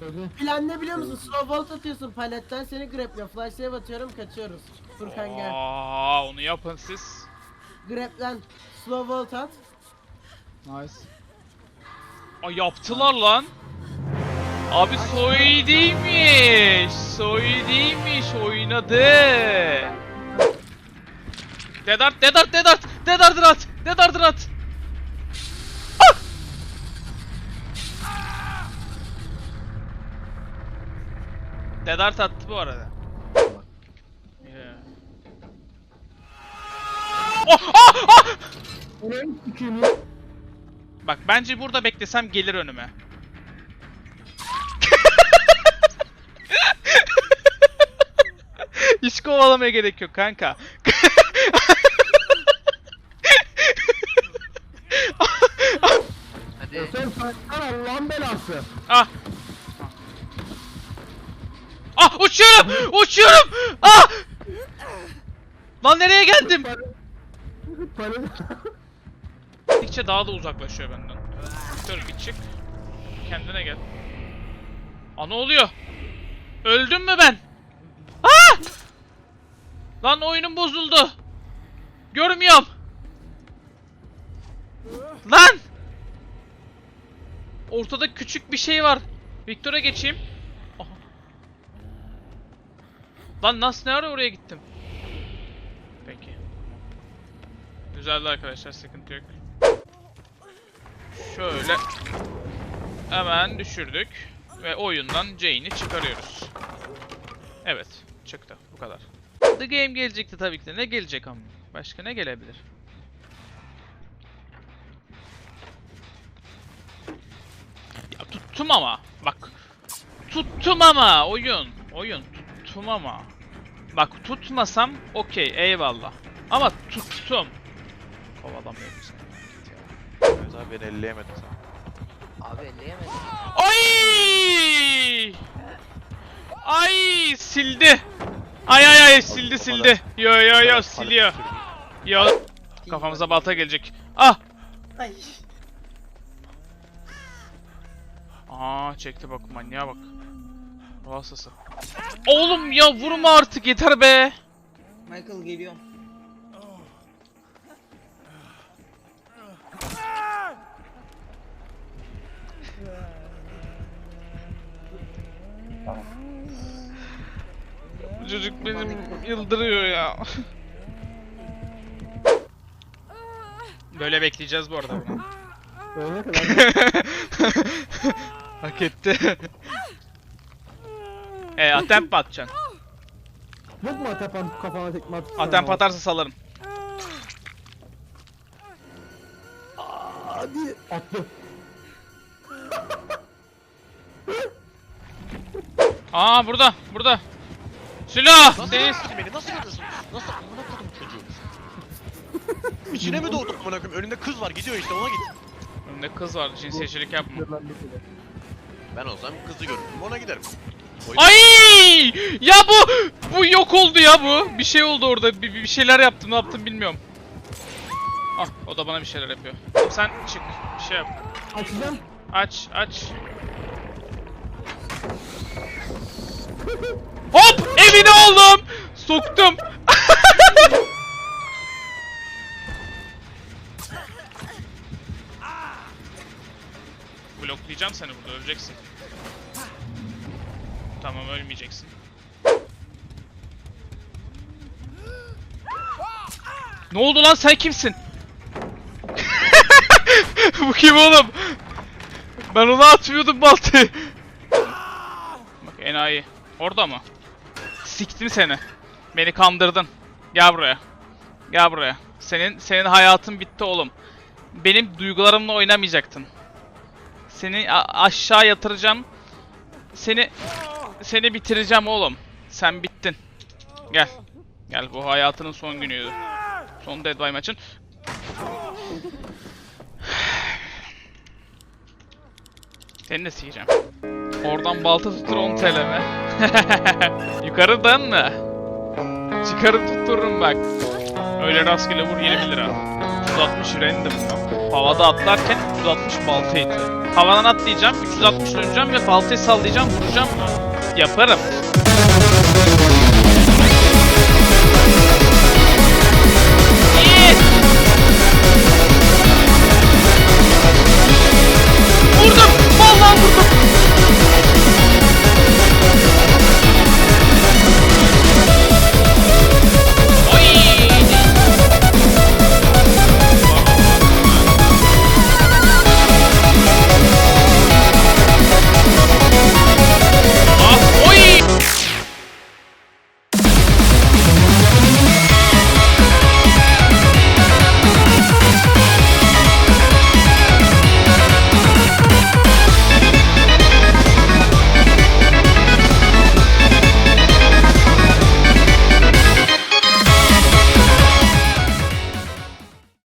Hadi. Plan ne biliyor musun? Slow volt atıyorsun paletten seni grapple. Flash save atıyorum kaçıyoruz. Furkan gel. Aa, onu yapın siz. Graplen. Slow volt at. Nice. Aa, yaptılar lan. Abi soy değilmiş. Soy değilmiş. Oynadı. Dedart, Dedart, Dedart. Dedart at. Dedart at. Dedart attı bu arada. Yeah. Oh, ah, ah! Bak bence burada beklesem gelir önüme. Hiç kovalamaya gerek yok kanka. Hadi. Sen sen Allah'ın belası. ah. Uçuyorum! Uçuyorum! Ah! Lan nereye geldim? Gittikçe daha da uzaklaşıyor benden. Dur bir çık. Kendine gel. Aa ne oluyor? Öldüm mü ben? Ah! Lan oyunum bozuldu. Görmüyorum. Lan! Ortada küçük bir şey var. Victor'a geçeyim. Lan nasıl ne ara oraya gittim? Peki. Güzeldi arkadaşlar sıkıntı yok. Şöyle hemen düşürdük ve oyundan Jane'i çıkarıyoruz. Evet, çıktı. Bu kadar. The Game gelecekti tabii ki de. Ne gelecek ama? Başka ne gelebilir? Ya tuttum ama. Bak. Tuttum ama oyun. Oyun tuttum ama. Bak tutmasam okey eyvallah. Ama tuttum. Kovalamıyor bizi. Git ya. Abi beni elleyemedin sen. Abi elleyemedim. Ay! Ay sildi. Ay ay ay sildi sildi. Yo yo yo siliyor. Yo kafamıza balta gelecek. Ah! Ay. Aa çekti bak manyağa bak. Ruh hastası. Oğlum ya vurma artık yeter be. Michael geliyorum. Bu Çocuk benim yıldırıyor ya. Böyle bekleyeceğiz bu arada bunu. Hak etti. e atemp atacaksın? Yok mu Atapan kafana tekme atıp Atemp atarsa salarım. Hadi. Attı. Aa burada, burada. Silah! Nasıl Deniz. beni? Nasıl görüyorsun? Nasıl amına kodum çocuğu? İçine mi doğdun amına koyayım? Önünde kız var gidiyor işte ona git. Önümde kız var, cinsiyetçilik yapma. Ben olsam kızı görürüm ona giderim. Ay! Ya bu, bu yok oldu ya bu. Bir şey oldu orada, bir, bir şeyler yaptım, ne yaptım bilmiyorum. Ah, o da bana bir şeyler yapıyor. Sen çık, bir şey yap. Açacağım. Aç, aç. Hop! Evine oğlum! Soktum. Bloklayacağım seni burada, öleceksin. Tamam, ölmeyeceksin. Ne oldu lan sen kimsin? Bu kim oğlum? Ben ona atmıyordum baltayı. Bak enayi. Orada mı? Siktim seni. Beni kandırdın. Gel buraya. Gel buraya. Senin senin hayatın bitti oğlum. Benim duygularımla oynamayacaktın. Seni aşağı yatıracağım. Seni seni bitireceğim oğlum. Sen bittin. Gel. Gel bu hayatının son günüydü. Son Dead by maçın. Seni de sıyacağım. Oradan balta tuttur 10 TL mi? Yukarıdan mı? Çıkarıp tuttururum bak. Öyle rastgele vur 20 lira. 360 random? Havada atlarken 360 balta iti. Havadan atlayacağım, 360 döneceğim ve baltayı sallayacağım, vuracağım. yaparım.